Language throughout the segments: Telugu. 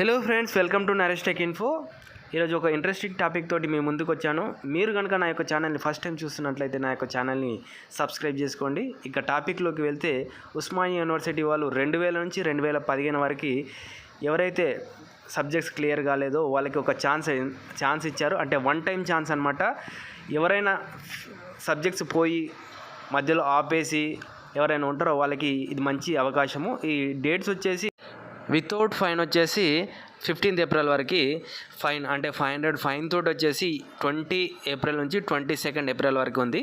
Hello friends welcome to Naresh tech info ఈరోజు ఒక ఇంట్రెస్టింగ్ టాపిక్ తోటి మీ ముందుకు వచ్చాను. మీరు కనుక నా యొక్క ఛానల్ని ఫస్ట్ టైం చూస్తున్నట్లయితే నా యొక్క ఛానల్ని సబ్స్క్రైబ్ చేసుకోండి. ఇక టాపిక్లోకి వెళ్తే ఉస్మానియా యూనివర్సిటీ వాళ్ళు రెండు వేల నుంచి రెండు వేల పదిహేను వరకు ఎవరైతే సబ్జెక్ట్స్ క్లియర్ కాలేదో వాళ్ళకి ఒక ఛాన్స్ ఛాన్స్ ఇచ్చారు. అంటే వన్ టైం ఛాన్స్ అనమాట ఎవరైనా సబ్జెక్ట్స్ పోయి మధ్యలో ఆపేసి ఎవరైనా ఉంటారో వాళ్ళకి ఇది మంచి అవకాశము. ఈ డేట్స్ వచ్చేసి వితౌట్ ఫైన్ వచ్చేసి ఫిఫ్టీన్త్ ఏప్రిల్ వరకు ఫైన్ అంటే ఫైవ్ హండ్రెడ్ ఫైన్ తోటి వచ్చేసి ట్వంటీ ఏప్రిల్ నుంచి ట్వంటీ సెకండ్ ఏప్రిల్ వరకు ఉంది.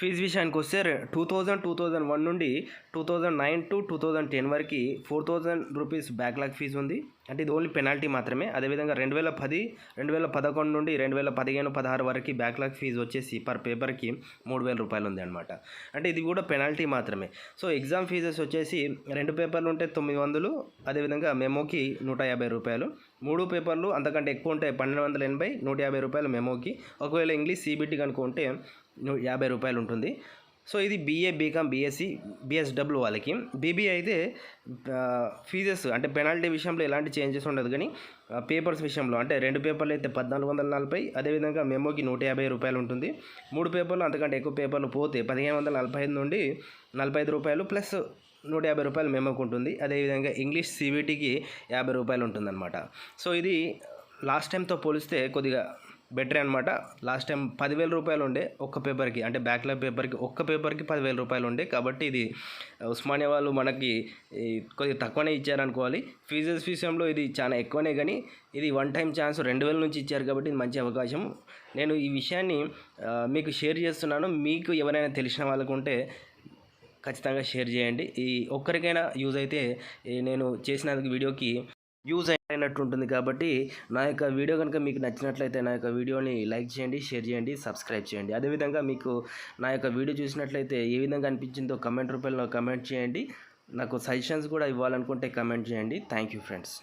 ఫీజు విషయానికి వస్తే two thousand two thousand one నుండి two thousand nine to two thousand ten వరకు four thousand rupees backlog fee ఉంది. అంటే ఇది ఓన్లీ పెనాల్టీ మాత్రమే. అదేవిధంగా రెండు వేల పది రెండు వేల పదకొండు నుండి రెండు వేల పదిహేను పదహారు వరకు బ్యాక్లాగ్ ఫీజు వచ్చేసి పర్ పేపర్కి మూడు వేల రూపాయలు ఉంది అనమాట అంటే ఇది కూడా పెనాల్టీ మాత్రమే. సో ఎగ్జామ్ ఫీజెస్ వచ్చేసి రెండు పేపర్లు ఉంటే తొమ్మిది వందలు అదేవిధంగా మెమోకి నూట యాభై రూపాయలు. మూడు పేపర్లు అంతకంటే ఎక్కువ ఉంటే పన్నెండు వందల ఎనభై నూట యాభై రూపాయలు మెమోకి. ఒకవేళ ఇంగ్లీష్ సీబీటీ కనుక ఉంటే యాభై రూపాయలు ఉంటుంది. సో ఇది బీఏ బీకామ్ బీఎస్సీ బీఎస్డబ్ల్యూ వాళ్ళకి. బీబీ అయితే ఫీజెస్ అంటే పెనాల్టీ విషయంలో ఎలాంటి చేంజెస్ ఉండదు కానీ పేపర్స్ విషయంలో అంటే రెండు పేపర్లు అయితే పద్నాలుగు వందల నలభై అదేవిధంగా మెమోకి నూట యాభై రూపాయలు ఉంటుంది. మూడు పేపర్లు అంతకంటే ఎక్కువ పేపర్లు పోతే పదిహేను వందల నలభై ఐదు నుండి నలభై ఐదు రూపాయలు ప్లస్ నూట యాభై రూపాయలు మెమోకి ఉంటుంది. అదేవిధంగా ఇంగ్లీష్ సివిటీకి యాభై రూపాయలు ఉంటుందన్నమాట. సో ఇది లాస్ట్ టైంతో పోలిస్తే కొద్దిగా బెటర్ అనమాట లాస్ట్ టైం పదివేల రూపాయలు ఉండే ఒక్క పేపర్కి అంటే బ్యాక్లాగ్ పేపర్కి ఒక్క పేపర్కి పదివేల రూపాయలు ఉండే. కాబట్టి ఇది ఉస్మానియా వాళ్ళు మనకి ఈ, కొద్దిగా తక్కువనే ఇచ్చారనుకోవాలి. ఫీజెస్ విషయంలో ఇది చాలా ఎక్కువనే కానీ ఇది వన్ టైం ఛాన్స్ రెండు వేల నుంచి ఇచ్చారు కాబట్టి ఇది మంచి అవకాశం. నేను ఈ విషయాన్ని మీకు షేర్ చేస్తున్నాను. మీకు ఎవరైనా తెలిసిన వాళ్ళకు ఉంటే ఖచ్చితంగా షేర్ చేయండి. ఈ ఒక్కరికైనా యూజ్ అయితే నేను చేసిన వీడియోకి యూజ్ అయినట్టు ఉంటుంది కాబట్టి నా యొక్క వీడియో కనుక మీకు నచ్చినట్లయితే నా యొక్క వీడియోని లైక్ చేయండి షేర్ చేయండి సబ్స్క్రైబ్ చేయండి. అదేవిధంగా మీకు నా యొక్క వీడియో చూసినట్లయితే ఏ విధంగా అనిపించిందో కమెంట్ రూపంలో కమెంట్ చేయండి. నాకు సజెషన్స్ కూడా ఇవ్వాలనుకుంటే కమెంట్ చేయండి. Thank you friends.